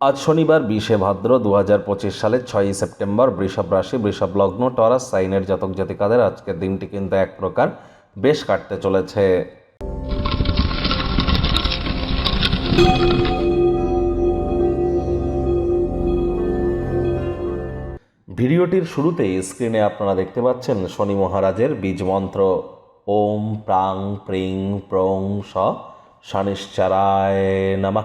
আজ শনিবার বিশে ভাদ্র দু হাজার পঁচিশ সালের ছয়ই সেপ্টেম্বর বৃষভ রাশি, বৃষভ লগ্ন, টরাস, সাইনের জাতক জাতিকাদের আজকের দিনটি কিন্তু এক প্রকার বেশ কাটতে চলেছে। ভিডিওটির শুরুতেই স্ক্রিনে আপনারা দেখতে পাচ্ছেন শনি মহারাজের বীজ মন্ত্র। ওম প্রাং প্রিং প্রং স শনিশ্চারায় নামা।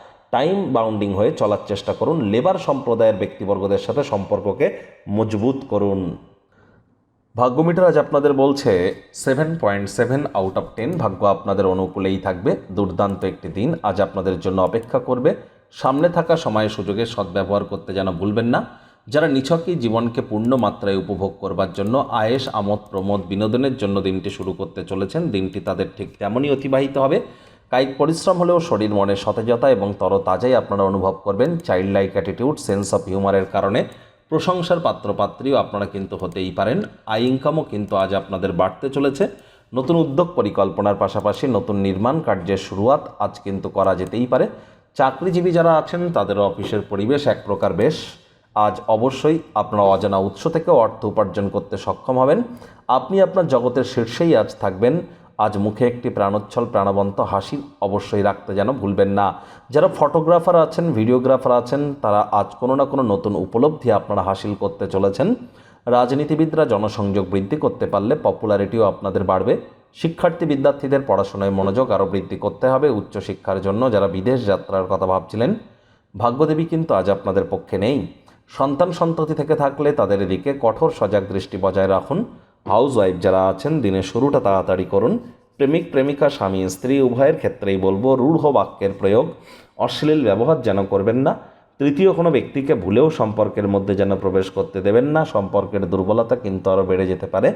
টাইম বাউন্ডিং হয়ে চলার চেষ্টা করুন, লেবার সম্প্রদায়ের ব্যক্তিবর্গদের সাথে সম্পর্ককে মজবুত করুন। ভাগ্যমিটার আজ আপনাদের বলছে seven point seven out of ten ভাগ্য আপনাদের অনুকূলেই থাকবে, দুর্দান্ত একটি দিন আজ আপনাদের জন্য অপেক্ষা করবে। সামনে থাকা সময় সুযোগের সদ্ব্যবহার করতে যেন ভুলবেন না। যারা নিছকই জীবনকে পূর্ণ মাত্রায় উপভোগ করবার জন্য আয়েস, আমোদ, প্রমোদ বিনোদনের জন্য দিনটি শুরু করতে চলেছেন, দিনটি তাদের ঠিক তেমনই অতিবাহিত হবে। কায়িক পরিশ্রম হলেও শরীর, মনের সতেজতা এবং তরতাজাই আপনারা অনুভব করবেন। Child like attitude sense of হিউমারের কারণে প্রশংসার পাত্রপাত্রীও আপনারা কিন্তু হতেই পারেন। আয় ইনকামও কিন্তু আজ আপনাদের বাড়তে চলেছে। নতুন উদ্যোগ পরিকল্পনার পাশাপাশি নতুন নির্মাণ কার্যের শুরুয়াত আজ কিন্তু করা যেতেই পারে। চাকরিজীবী যারা আছেন, তাদের অফিসের পরিবেশ এক প্রকার বেশ। আজ অবশ্যই আপনারা অজানা উৎস থেকে অর্থ উপার্জন করতে সক্ষম হবেন। আপনি আপনার জগতের শীর্ষেই আজ থাকবেন। আজ মুখে একটি প্রাণোচ্ছল প্রাণবন্ত হাসি অবশ্যই রাখতে যেন ভুলবেন না। যারা ফটোগ্রাফার আছেন ভিডিওগ্রাফার আছেন, তারা আজ কোনো না কোনো নতুন উপলব্ধি আপনারা হাসিল করতে চলেছেন। রাজনীতিবিদরা জনসংযোগ বৃদ্ধি করতে পারলে পপুলারিটিও আপনাদের বাড়বে। শিক্ষার্থী বিদ্যার্থীদের পড়াশোনায় মনোযোগ আরও বৃদ্ধি করতে হবে উচ্চশিক্ষার জন্য, যারা বিদেশ যাত্রার কথা ভাবছিলেন। ভাগ্যদেবী কিন্তু আজ আপনাদের পক্ষে নেই। সন্তান সন্ততি থেকে থাকলে তাদের এদিকে কঠোর সজাগ দৃষ্টি বজায় রাখুন। হাউস ওয়াইফ যারা আছেন, দিনের শুরুটা তাড়াতাড়ি করুন। প্রেমিক, প্রেমিকা, স্বামী, স্ত্রী, উভয়ের ক্ষেত্রেই বলব, রূঢ় বাক্যের প্রয়োগ, অশ্লীল ব্যবহার যেন করবেন না। তৃতীয়, কোনো ব্যক্তিকে ভুলেও সম্পর্কের মধ্যে যেন প্রবেশ করতে দেবেন না। সম্পর্কের দুর্বলতা কিন্তু আরও বেড়ে যেতে পারে।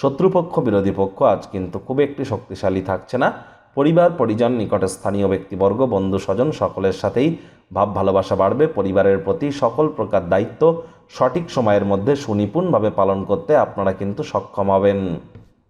শত্রুপক্ষ, বিরোধী পক্ষ আজ কিন্তু খুব একটি শক্তিশালী থাকছে না। পরিবার, পরিজন নিকটে স্থানীয় ব্যক্তিবর্গ বন্ধু স্বজন সকলের সাথেই ভাব ভালোবাসা বাড়বে, পরিবারের প্রতি সকল প্রকার দায়িত্ব সঠিক সময়ের মধ্যে সুনিপুণভাবে পালন করতে আপনারা কিন্তু সক্ষম হবেন।